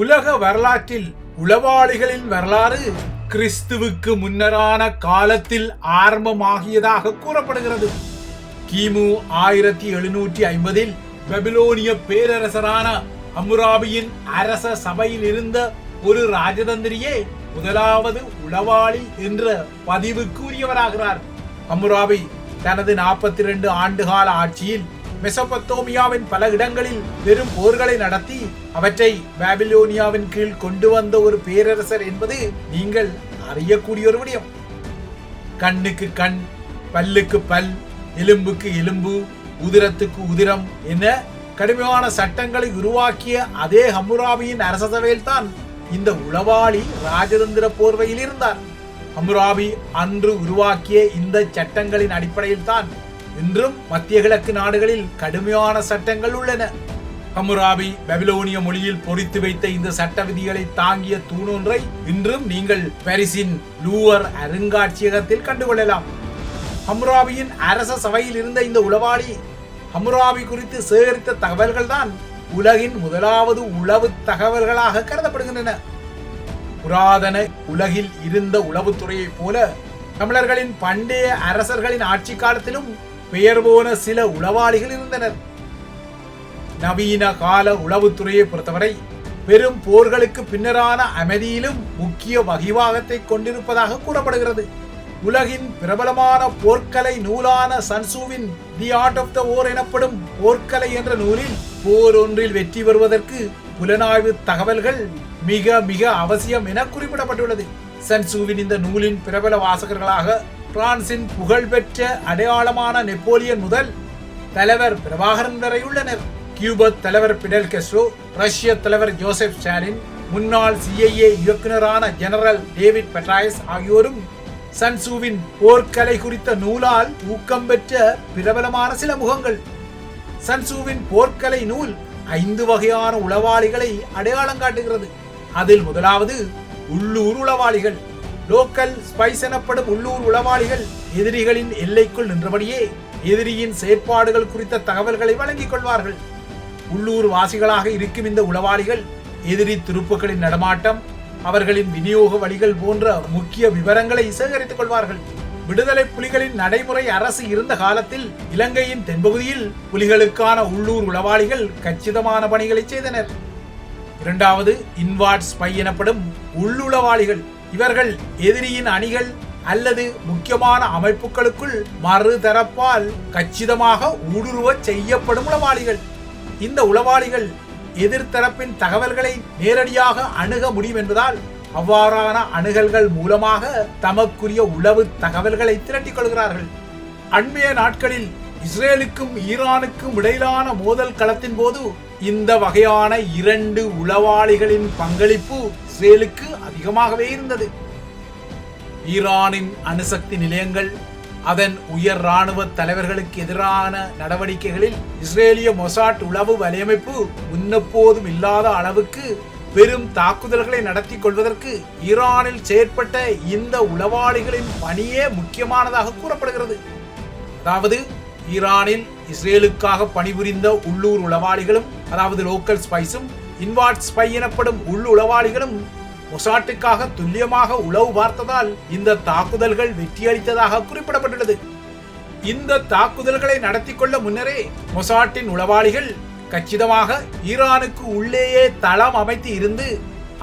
உலக வரலாற்றில் உளவாளிகளின் வரலாறு கிறிஸ்துவுக்கு முன்னரான காலத்தில் ஆரம்பமாகியதாக கூறப்படுகிறது. கிமு ஆயிரத்தி எழுநூற்றி ஐம்பதில் பெபிலோனிய பேரரசரான அமுராபியின் அரச சபையில் இருந்த ஒரு ராஜதந்திரியே முதலாவது உளவாளி என்ற பதிவுக்குரியவராகிறார். அமுராபி தனது நாற்பத்தி ரெண்டு ஆண்டுகால ஆட்சியில் மெசபத்தோமியாவின் பல இடங்களில் வெறும் போர்களை நடத்தி அவற்றை பாபிலோனியாவின் கீழ் கொண்டு வந்த ஒரு பேரரசர் என்பது நீங்கள் அறியக்கூடிய ஒரு விடயம். கண்ணுக்கு கண் பல்லுக்கு பல் எலும்புக்கு எலும்பு உதிரத்துக்கு உதிரம் என கடுமையான சட்டங்களை உருவாக்கிய அதே ஹம்முராபியின் அரசசபையில் தான் இந்த உளவாளி ராஜதந்திர போர்வையில் இருந்தார். ஹம்முராபி அன்று உருவாக்கிய இந்த சட்டங்களின் அடிப்படையில் தான் இன்றும் மத்திய கிழக்கு நாடுகளில் கடுமையான சட்டங்கள் உள்ளன. ஹமுராபி பபிலோனிய மொழியில் பொறித்து வைத்த இந்த சட்ட விதிகளை தாங்கிய தூணொன்றை இன்றும் நீங்கள் பாரிஸின் லூவர் அருங்காட்சியகத்தில் கண்டுகொள்ளலாம். ஹமுராபியின் அரச சபையில் இருந்த இந்த உளவாளி ஹமுராபி குறித்து சேகரித்த தகவல்கள் தான் உலகின் முதலாவது உளவு தகவல்களாக கருதப்படுகின்றன. புராதன உலகில் இருந்த உளவுத்துறையைப் போல தமிழர்களின் பண்டைய அரசர்களின் ஆட்சி காலத்திலும் பெயர் போன சில உளவாளிகள் இருந்தனர். நவீன கால உளவுத்துறையை பொறுத்தவரை பெரும் போர்களுக்கு பின்னரான அமைதியிலும் முக்கிய வகிவாகத்தை கொண்டிருப்பதாக கூறப்படுகிறது. உலகின் பிரபலமான போர்க்கலை நூலான சன்சூவின் தி ஆர்ட் ஆஃப் த ஓர் எனப்படும் போர்க்கலை என்ற நூலில் போர் ஒன்றில் வெற்றி பெறுவதற்கு புலனாய்வு தகவல்கள் மிக மிக அவசியம் என குறிப்பிடப்பட்டுள்ளது. சன்சூவின் இந்த நூலின் பிரபல வாசகர்களாக பிரான்சின் புகழ்பெற்ற அடையாளமான நெப்போலியன் முதல் தலைவர் பிரபாகரன் வரை உள்ளனர் கியூபத் தலைவர் பிடல் கெஸ்ட்ரோ ரஷ்ய தலைவர் ஜோசப் ஸ்டாலின் முன்னாள் சிஐஏ இயக்குனரான ஜெனரல் டேவிட் பெட்ராயஸ் ஆகியோரும் சன்சூவின் போர்க்கலை குறித்த நூலால் ஊக்கம் பெற்ற பிரபலமான சில முகங்கள். சன்சூவின் போர்க்கலை நூல் ஐந்து வகையான உளவாளிகளை அடையாளம் காட்டுகிறது. அதில் முதலாவது உள்ளூர் உளவாளிகள். லோக்கல் ஸ்பைஸ் எனப்படும் உள்ளூர் உளவாளிகள் எதிரிகளின் எல்லைக்குள் நின்றபடியே எதிரியின் செயற்பாடுகள் குறித்த தகவல்களை வழங்கிக் கொள்வார்கள். உள்ளூர் வாசிகளாக இருக்கும் இந்த உளவாளிகள் எதிரி துருப்புகளின் நடமாட்டம் அவர்களின் விநியோக வழிகள் போன்ற முக்கிய விவரங்களை சேகரித்துக் கொள்வார்கள். விடுதலை புலிகளின் நடைமுறை அரசு இருந்த காலத்தில் இலங்கையின் தென்பகுதியில் புலிகளுக்கான உள்ளூர் உளவாளிகள் கச்சிதமான பணிகளை செய்தனர். இரண்டாவது இன்வாட் ஸ்பை எனப்படும் உள்ளுளவாளிகள் இவர்கள் எதிரியின் அணிகள் அல்லது முக்கியமான அமைப்புகளுக்குள் மறுதரப்பால் கச்சிதமாக ஊடுருவ செய்யப்படும் உளவாளிகள். இந்த உளவாளிகள் எதிர்த்தரப்பின் தகவல்களை நேரடியாக அணுக முடியும் என்பதால் அவ்வாறான அணுகல்கள் மூலமாக தமக்குரிய உளவு தகவல்களை திரட்டிக் கொள்கிறார்கள். அண்மைய நாட்களில் இஸ்ரேலுக்கும் ஈரானுக்கும் இடையிலான மோதல் களத்தின் போது இந்த வகையான இரண்டு உளவாளிகளின் பங்களிப்பு இஸ்ரேலுக்கு அதிகமாகவே இருந்தது. ஈரானின் அணுசக்தி நிலையங்கள் அதன் உயர் ராணுவ தலைவர்களுக்கு எதிரான நடவடிக்கைகளில் இஸ்ரேலிய மொசாட் உளவு வலையமைப்பு முன்னெப்போதும் இல்லாத அளவுக்கு பெரும் தாக்குதல்களை நடத்தி கொள்வதற்கு ஈரானில் செயற்பட்ட இந்த உளவாளிகளின் பணியே முக்கியமானதாக கூறப்படுகிறது. அதாவது ஈரானில் இஸ்ரேலுக்காக பணிபுரிந்த உள்ளூர் உளவாளிகளும் அதாவது லோக்கல் ஸ்பைஸும் இன்வாட் ஸ்பை எனப்படும் உள் உளவாளிகளும் மொசாட்டுக்காக துல்லியமாக உளவு பார்த்ததால் இந்த தாக்குதல்கள் வெற்றியளித்ததாக குறிப்பிடப்பட்டுள்ளது. இந்த தாக்குதல்களை நடத்தி கொள்ள முன்னரே மொசாட்டின் உளவாளிகள் கச்சிதமாக ஈரானுக்கு உள்ளேயே தளம் அமைத்து இருந்து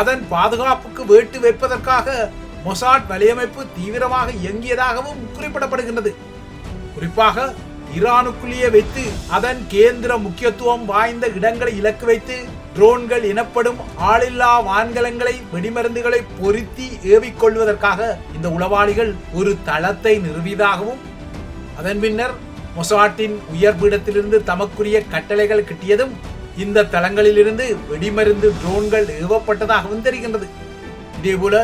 அதன் பாதுகாப்புக்கு வேட்டு வைப்பதற்காக மொசாட் வலையமைப்பு தீவிரமாக இயங்கியதாகவும் குறிப்பிடப்படுகின்றது. குறிப்பாக ஈரானுக்குள்ளேயே வைத்து அதன் கேந்திர முக்கியத்துவம் வாய்ந்த இடங்களை இலக்கு வைத்து ட்ரோன்கள் எனப்படும் ஆளில்லா வான்கலங்களை வெடிமருந்துகளை பொருத்தி ஏவிக்கொள்வதற்காக இந்த உளவாளிகள் ஒரு தளத்தை நிறுவியதாகவும் அதன் பின்னர் மொசாட்டின் உயர்பீடத்திலிருந்து தமக்குரிய கட்டளைகள் கிட்டியதும் இந்த தளங்களிலிருந்து வெடிமருந்து ட்ரோன்கள் ஏவப்பட்டதாகவும் தெரிகின்றது. இதேபோல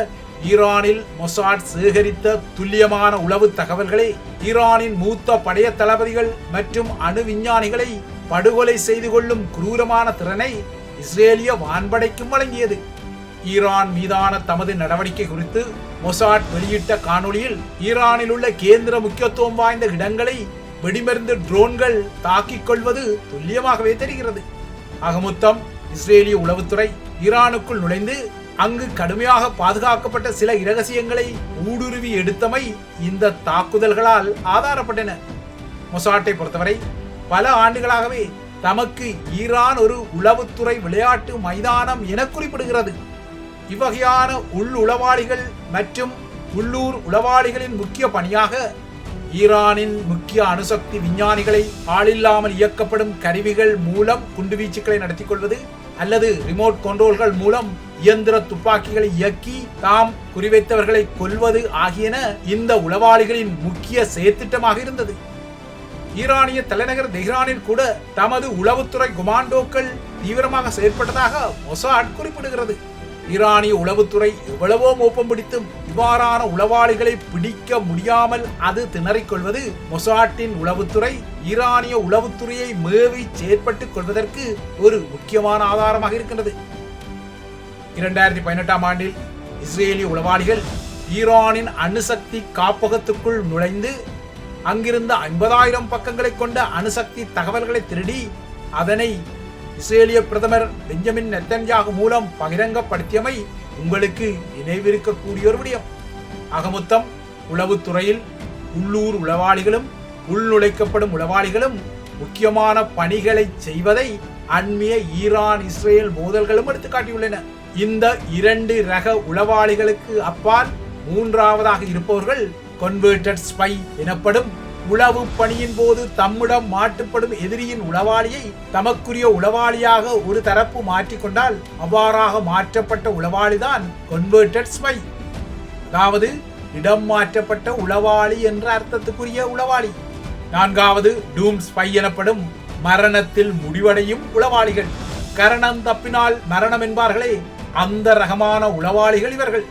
ஈரானில் மொசாட் சேகரித்த துல்லியமான உளவு தகவல்களை ஈரானின் மூத்த படைய தளபதிகள் மற்றும் அணு விஞ்ஞானிகளை படுகொலை செய்து கொள்ளும் குரூரமான திறனை இஸ்ரேலிய வான்படைக்கும் வழங்கியது. ஈரான் மீதான தமது நடவடிக்கை குறித்து மொசாட் வெளியிட்ட காணொளியில் ஈரானில் உள்ள கேந்திர முக்கியத்துவம் வாய்ந்த இடங்களை வெடிமருந்து ட்ரோன்கள் தாக்கிக் கொள்வது துல்லியமாகவே தெரிகிறது. ஆகமொத்தம் இஸ்ரேலிய உளவுத்துறை ஈரானுக்குள் நுழைந்து அங்கு கடுமையாக பாதுகாக்கப்பட்ட சில இரகசியங்களை ஊடுருவி எடுத்தமை இந்த தாக்குதல்களால் ஆதாரப்பட்டன. மொசாட்டை பொறுத்தவரை பல ஆண்டுகளாகவே தமக்கு ஈரான் ஒரு உளவுத்துறை விளையாட்டு மைதானம் என குறிப்பிடுகிறது. இவ்வகையான உள் உளவாளிகள் மற்றும் உள்ளூர் உளவாளிகளின் முக்கிய பணியாக ஈரானின் முக்கிய அணுசக்தி விஞ்ஞானிகளை ஆளில்லாமல் இயக்கப்படும் கருவிகள் மூலம் குண்டுவீச்சுக்களை நடத்திக் கொள்வது அல்லது ரிமோட் கண்ட்ரோல்கள் மூலம் இயந்திர துப்பாக்கிகளை இயக்கி தாம் குறிவைத்தவர்களை கொல்வது ஆகியன இந்த உளவாளிகளின் முக்கிய செயற்திட்டமாக இருந்தது. ஈரானிய தலைநகர் தெஹ்ரானில் கூட தமது உளவுத்துறை குமாண்டோக்கள் தீவிரமாக செயற்பட்டதாக மொசாட் குறிப்பிடுகிறது. ஈரானிய உளவுத்துறை எவ்வளவோ மோப்பம் பிடித்தும் இவ்வாறான உளவாளிகளை பிடிக்க முடியாமல் அது திணறிக் கொள்வது மொசாட்டின் உளவுத்துறை ஈரானிய உளவுத்துறையை மேவி செயற்பட்டுக் கொள்வதற்கு ஒரு முக்கியமான ஆதாரமாக இருக்கின்றது. இரண்டாயிரத்தி பதினெட்டாம் ஆண்டில் இஸ்ரேலிய உளவாளிகள் ஈரானின் அணுசக்தி காப்பகத்துக்குள் நுழைந்து அங்கிருந்த ஐம்பதாயிரம் பக்கங்களை கொண்ட அணுசக்தி தகவல்களை திருடி அதனை இஸ்ரேலிய பிரதமர் பெஞ்சமின் நெத்தன்யாகு மூலம் பகிரங்கப்படுத்தியமை உங்களுக்கு நினைவிருக்கக்கூடிய ஒரு விடயம். அகமொத்தம் உளவுத்துறையில் உள்ளூர் உளவாளிகளும் உள்நுழைக்கப்படும் உளவாளிகளும் முக்கியமான பணிகளை செய்வதை அண்மைய ஈரான் இஸ்ரேல் மோதல்களும் எடுத்துக்காட்டியுள்ளன இந்த இரண்டு ரக உளவாளிகளுக்கு அப்பால் மூன்றாவதாக இருப்பவர்கள் கன்வெர்டட் ஸ்பை எனப்படும் உளவு பணியின் போது தம்மிடம் மாட்டுப்படும் எதிரியின் உளவாளியை தமக்குரிய உளவாளியாக ஒரு தரப்பு மாற்றிக்கொண்டால் அவ்வாறாக மாற்றப்பட்ட உளவாளிதான் கன்வெர்டட் ஸ்பை அதாவது இடம் மாற்றப்பட்ட உளவாளி என்ற அர்த்தத்துக்குரிய உளவாளி. நான்காவது டூம் ஸ்பை எனப்படும் மரணத்தில் முடிவடையும் உளவாளிகள். கரணம் தப்பினால் மரணம் என்பார்களே அந்த ரகமான உளவாளிகள் இவர்கள்.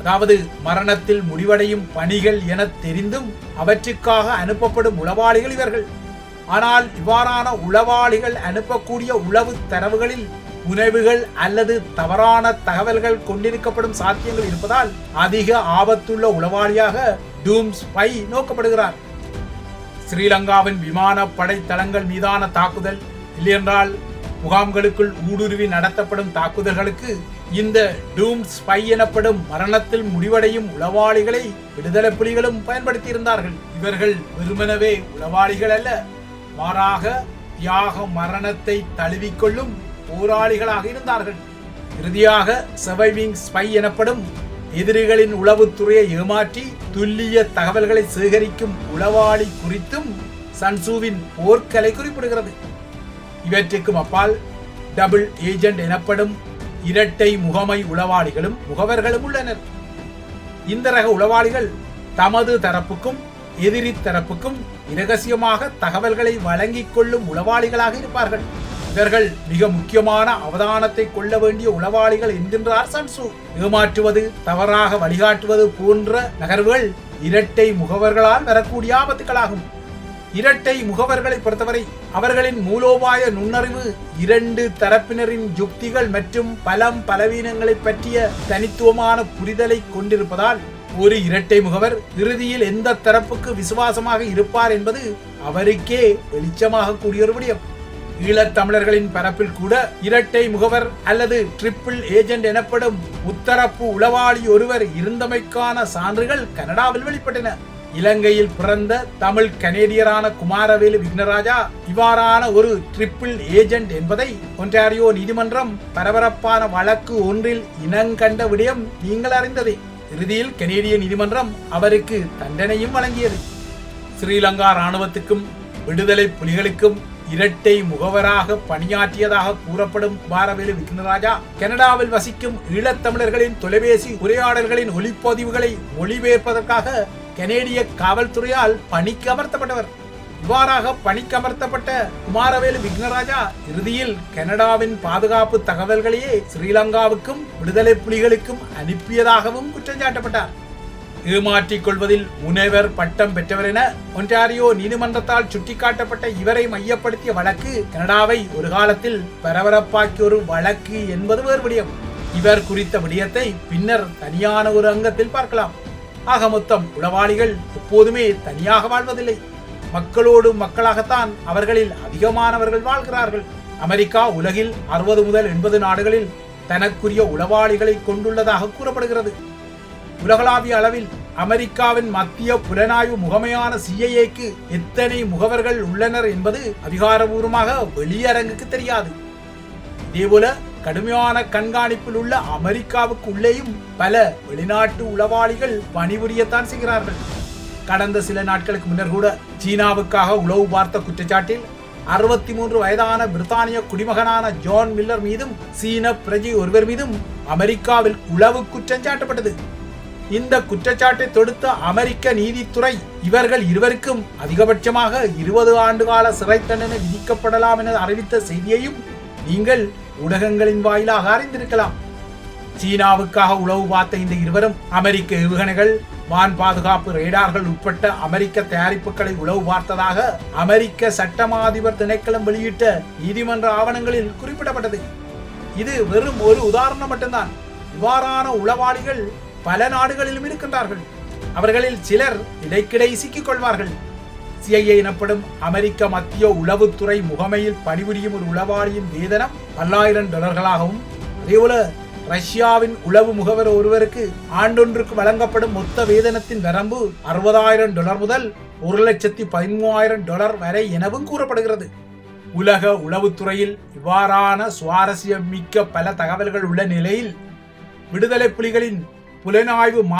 அதாவது மரணத்தில் முடிவடையும் பணிகள் என தெரிந்தும் அவற்றுக்காக அனுப்பப்படும் உளவாளிகள் இவர்கள். ஆனால் இவ்வாறான உளவாளிகள் அனுப்பக்கூடிய உளவு தரவுகளில் உணவுகள் அல்லது தவறான தகவல்கள் கொண்டிருக்கப்படும் சாத்தியங்கள் இருப்பதால் அதிக ஆபத்துள்ள உளவாளியாக டூம் ஸ்பை நோக்கப்படுகிறார். ஸ்ரீலங்காவின் விமான படைத்தளங்கள் மீதான தாக்குதல் இல்லையென்றால் முகாம்களுக்குள் ஊடுருவி நடத்தப்படும் தாக்குதல்களுக்கு இந்த டூம் ஸ்பை எனப்படும் மரணத்தில் முடிவடையும் உளவாளிகளை விடுதலை புலிகளும் பயன்படுத்தியிருந்தார்கள். இவர்கள் வெறுமனவே உளவாளிகள் அல்ல மாறாக தியாக மரணத்தை தழுவிக்கொள்ளும் போராளிகளாக இருந்தார்கள். இறுதியாக சர்வைவிங் ஸ்பை எனப்படும் எதிரிகளின் உளவுத்துறையை ஏமாற்றி துல்லிய தகவல்களை சேகரிக்கும் உளவாளி குறித்தும் சன்சூவின் போர்க்கலை குறிப்பிடுகிறது. இவற்றுக்கும் அப்பால் டபுள் ஏஜென்ட் எனப்படும் இரட்டை முகமை உளவாளிகளும் முகவர்களும் உள்ளனர். இந்த ரக உளவாளிகள் தமது தரப்புக்கும் எதிரி தரப்புக்கும் இரகசியமாக தகவல்களை வழங்கிக் கொள்ளும் உளவாளிகளாக இருப்பார்கள். இவர்கள் மிக முக்கியமான அவதானத்தை கொள்ள வேண்டிய உளவாளிகள் என்கின்றார் சன்சு ஏமாற்றுவது தவறாக வழிகாட்டுவது போன்ற நகர்வுகள் இரட்டை முகவர்களால் வரக்கூடிய ஆபத்துகளாகும். இரட்டை முகவர்களை பொறுத்தவரை அவர்களின் மூலோபாய நுண்ணறிவு இரண்டு தரப்பினரின் யுக்திகள் மற்றும் பலம் பலவீனங்களை பற்றிய தனித்துவமான புரிதலை கொண்டிருப்பதால் ஒரு இரட்டை முகவர் இறுதியில் எந்த தரப்புக்கு விசுவாசமாக இருப்பார் என்பது அவருக்கே வெளிச்சமாக கூடிய ஒரு விடயம். ஈழத்தமிழர்களின் பரப்பில் கூட இரட்டை முகவர் அல்லது ட்ரிபிள் ஏஜென்ட் எனப்படும் உத்தரப்பு உளவாளி ஒருவர் இருந்தமைக்கான சான்றுகள் கனடாவில் வெளிப்பட்டன. இலங்கையில் பிறந்த தமிழ் கனேடியரான குமாரவேலு விக்னராஜா இவ்வாறான ஒரு ட்ரிப்பிள் ஏஜென்ட் என்பதை ஒன்றாரியோ நீதிமன்றம் பரபரப்பான வழக்கு ஒன்றில் இனங்கண்ட விடயம் நீங்கள் அறிந்ததே. இறுதியில் கனேடிய நீதிமன்றம் அவருக்கு தண்டனையும் வழங்கியது. ஸ்ரீலங்கா ராணுவத்துக்கும் விடுதலை புலிகளுக்கும் இரட்டை முகவராக பணியாற்றியதாக கூறப்படும் குமாரவேலு விக்னராஜா கனடாவில் வசிக்கும் ஈழத்தமிழர்களின் தொலைபேசி உரையாடல்களின் ஒளிப்பதிவுகளை மொழிபெயர்ப்பதற்காக கனேடிய காவல்துறையால் பணிக்கு அமர்த்தப்பட்டவர். இவ்வாறாக பணிக்கமர்த்தப்பட்ட குமாரவேலு விக்னராஜா இறுதியில் கனடாவின் பாதுகாப்பு தகவல்களையே ஸ்ரீலங்காவுக்கும் விடுதலை புலிகளுக்கும் அனுப்பியதாகவும் குற்றம் சாட்டப்பட்டார். ஏமாற்றிக் கொள்வதில் முனைவர் பட்டம் பெற்றவர் என ஒன்டாரியோ நீதிமன்றத்தால் சுட்டிக்காட்டப்பட்ட இவரை மையப்படுத்திய வழக்கு கனடாவை ஒரு காலத்தில் பரபரப்பாக்கிய ஒரு வழக்கு என்பது வேறு விடயம் இவர் குறித்த விடயத்தை பின்னர் தனியான ஒரு அங்கத்தில் பார்க்கலாம். ஆக மொத்தம் உளவாளிகள் எப்போதுமே தனியாக வாழ்வதில்லை. மக்களோடு மக்களாகத்தான் அவர்களில் அதிகமானவர்கள் வாழ்கிறார்கள். அமெரிக்கா உலகில் அறுபது முதல் எண்பது நாடுகளில் தனக்குரிய உளவாளிகளை கொண்டுள்ளதாக கூறப்படுகிறது. உலகளாவிய அளவில் அமெரிக்காவின் மத்திய புலனாய்வு முகமையான சிஐஏக்கு எத்தனை முகவர்கள் உள்ளனர் என்பது அதிகாரபூர்வமாக வெளியரங்குக்கு தெரியாது. இதேபோல கடுமையான கண்காணிப்பில் உள்ள அமெரிக்காவுக்கு உள்ளேயும் பல வெளிநாட்டு உளவாளிகள் பணிபுரியத்தான் செய்கிறார்கள். கடந்த சில நாட்களுக்கு முன்னர் கூட சீனாவுக்காக உளவு பார்த்த குற்றச்சாட்டில் அறுபத்தி மூன்று வயதான பிரித்தானிய குடிமகனான ஜான் மில்லர் மீதும் சீன பிரஜை ஒருவர் மீதும் அமெரிக்காவில் உளவு குற்றம் சாட்டப்பட்டது. இந்த குற்றச்சாட்டை தொடுத்த அமெரிக்க நீதித்துறை இவர்கள் இருவருக்கும் அதிகபட்சமாக இருபது ஆண்டுகால சிறை தண்டனை விதிக்கப்படலாம் என அறிவித்த செய்தியையும் நீங்கள் ஊடகங்களின் வாயிலாக அறிந்திருக்கலாம். சீனாவுக்காக உளவு பார்த்த இந்த இருவரும் அமெரிக்க ஏவுகணைகள் வான் பாதுகாப்பு ரேடார்கள் உட்பட்ட அமெரிக்க தயாரிப்புகளை உளவு பார்த்ததாக அமெரிக்க சட்டமாதிபர் திணைக்களம் வெளியிட்ட நீதிமன்ற ஆவணங்களில் குறிப்பிடப்பட்டது. இது வெறும் ஒரு உதாரணம் மட்டும்தான். இவ்வாறான உளவாளிகள் பல நாடுகளிலும் இருக்கின்றார்கள். அவர்களில் சிலர் இடைக்கிடை சிக்கிக் கொள்வார்கள். சிஐஏ எனப்படும் அமெரிக்க மத்திய உளவுத்துறை முகமையில் பணிபுரியும் ஒரு உளவாளியின் வேதனம் பல்லாயிரம் டாலர்களாகவும் அதேபோல ரஷ்யாவின் உளவு முகவர் ஒருவருக்கு ஆண்டொன்றுக்கு வழங்கப்படும் மொத்த வேதனத்தின் வரம்பு அறுபதாயிரம் டாலர் முதல் ஒரு லட்சத்தி பதிமூவாயிரம் டாலர் வரை எனவும் கூறப்படுகிறது. உலக உளவுத்துறையில் இவ்வாறான சுவாரஸ்யம் மிக்க பல தகவல்கள் உள்ள நிலையில் விடுதலை புலிகளின் புலனாய்வு